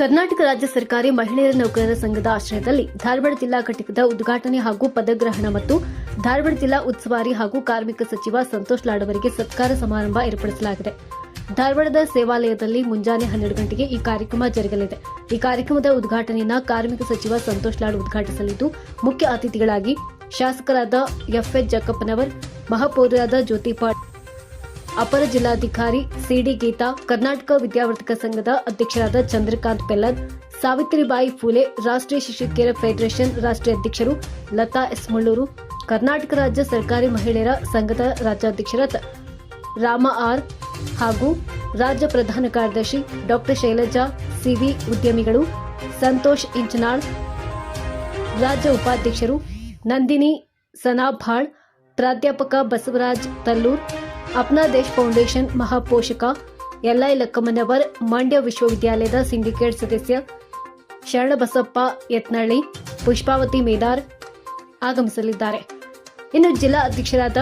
ಕರ್ನಾಟಕ ರಾಜ್ಯ ಸರ್ಕಾರಿ ಮಹಿಳೆಯರ ನೌಕರರ ಸಂಘದ ಆಶ್ರಯದಲ್ಲಿ ಧಾರವಾಡ ಜಿಲ್ಲಾ ಘಟಕದ ಉದ್ಘಾಟನೆ ಹಾಗೂ ಪದಗ್ರಹಣ ಮತ್ತು ಧಾರವಾಡ ಜಿಲ್ಲಾ ಉಸ್ತುವಾರಿ ಹಾಗೂ ಕಾರ್ಮಿಕ ಸಚಿವ ಸಂತೋಷ್ ಲಾಡ್ ಅವರಿಗೆ ಸತ್ಕಾರ ಸಮಾರಂಭ ಏರ್ಪಡಿಸಲಾಗಿದೆ. ಧಾರವಾಡದ ಸೇವಾಲಯದಲ್ಲಿ ಮುಂಜಾನೆ ಹನ್ನೆರಡು ಗಂಟೆಗೆ ಈ ಕಾರ್ಯಕ್ರಮ ಜರುಗಲಿದೆ. ಈ ಕಾರ್ಯಕ್ರಮದ ಉದ್ಘಾಟನೆಯನ್ನ ಕಾರ್ಮಿಕ ಸಚಿವ ಸಂತೋಷ್ ಲಾಡ್ ಉದ್ಘಾಟಿಸಲಿದ್ದು, ಮುಖ್ಯ ಅತಿಥಿಗಳಾಗಿ ಶಾಸಕರಾದ ಎಫ್ಎಚ್ ಜಕ್ಕಪ್ಪನವರ್ ಮಹಾಪೌರರಾದ ಜ್ಯೋತಿ ಪಾಟ್ ಅಪರ ಜಿಲ್ಲಾಧಿಕಾರಿ ಸಿಡಿ ಗೀತಾ, ಕರ್ನಾಟಕ ವಿದ್ಯಾವರ್ಧಕ ಸಂಘದ ಅಧ್ಯಕ್ಷರಾದ ಚಂದ್ರಕಾಂತ್ ಪೆಲ್ಲದ್, ಸಾವಿತ್ರಿಬಾಯಿ ಫೂಲೆ, ರಾಷ್ಟ್ರೀಯ ಶಿಕ್ಷಕಿಯರ ಫೆಡರೇಷನ್ ರಾಷ್ಟ್ರೀಯ ಅಧ್ಯಕ್ಷರು ಲತಾ ಎಸ್ ಮುಳ್ಳೂರು, ಕರ್ನಾಟಕ ರಾಜ್ಯ ಸರ್ಕಾರಿ ಮಹಿಳೆಯರ ಸಂಘದ ರಾಜ್ಯಾಧ್ಯಕ್ಷರಾದ ರಾಮ ಆರ್ ಹಾಗೂ ರಾಜ್ಯ ಪ್ರಧಾನ ಕಾರ್ಯದರ್ಶಿ ಡಾಕ್ಟರ್ ಶೈಲಜಾ, ಸಿವಿ ಉದ್ಯಮಿಗಳು ಸಂತೋಷ್ ಇಂಚನಾಳ್, ರಾಜ್ಯ ಉಪಾಧ್ಯಕ್ಷರು ನಂದಿನಿ ಸನಾಭಾಳ್, ಪ್ರಾಧ್ಯಾಪಕ ಬಸವರಾಜ್ ತಲ್ಲೂರ್ ಅಪ್ನಾ ದೇಶ್ ಫೌಂಡೇಶನ್ ಮಹಾಪೋಷಕ ಎಲ್ಐ ಲಕ್ಕಮ್ಮನವರ್, ಮಂಡ್ಯ ವಿಶ್ವವಿದ್ಯಾಲಯದ ಸಿಂಡಿಕೇಟ್ ಸದಸ್ಯ ಶರಣಬಸಪ್ಪ ಯತ್ನಳ್ಳಿ, ಪುಷ್ಪಾವತಿ ಮೇದಾರ್ ಆಗಮಿಸಲಿದ್ದಾರೆ. ಇನ್ನು ಜಿಲ್ಲಾ ಅಧ್ಯಕ್ಷರಾದ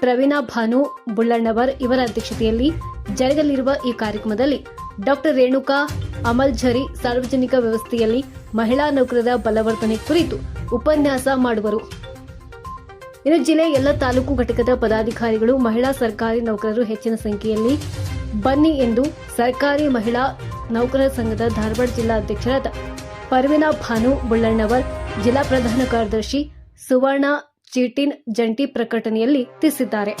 ಪ್ರವೀಣಾ ಭಾನು ಬುಳ್ಳಣ್ಣವರ್ ಇವರ ಅಧ್ಯಕ್ಷತೆಯಲ್ಲಿ ಜರುಗಲಿರುವ ಈ ಕಾರ್ಯಕ್ರಮದಲ್ಲಿ ಡಾಕ್ಟರ್ ರೇಣುಕಾ ಅಮಲ್ ಝರಿ ಸಾರ್ವಜನಿಕ ವ್ಯವಸ್ಥೆಯಲ್ಲಿ ಮಹಿಳಾ ನೌಕರರ ಬಲವರ್ಧನೆ ಕುರಿತು ಉಪನ್ಯಾಸ ಮಾಡುವರು. ಇನ್ನು ಜಿಲ್ಲೆಯ ಎಲ್ಲ ತಾಲೂಕು ಘಟಕದ ಪದಾಧಿಕಾರಿಗಳು, ಮಹಿಳಾ ಸರ್ಕಾರಿ ನೌಕರರು ಹೆಚ್ಚಿನ ಸಂಖ್ಯೆಯಲ್ಲಿ ಬನ್ನಿ ಎಂದು ಸರ್ಕಾರಿ ಮಹಿಳಾ ನೌಕರರ ಸಂಘದ ಧಾರವಾಡ ಜಿಲ್ಲಾ ಅಧ್ಯಕ್ಷರಾದ ಪರ್ವಿನಾ ಭಾನು ಬುಳ್ಳಣ್ಣವರ್ ಜಿಲ್ಲಾ ಪ್ರಧಾನ ಕಾರ್ಯದರ್ಶಿ ಸುವರ್ಣ ಚೀಟಿನ್ ಜಂಟಿ ಪ್ರಕಟಣೆಯಲ್ಲಿ ತಿಳಿಸಿದ್ದಾರೆ.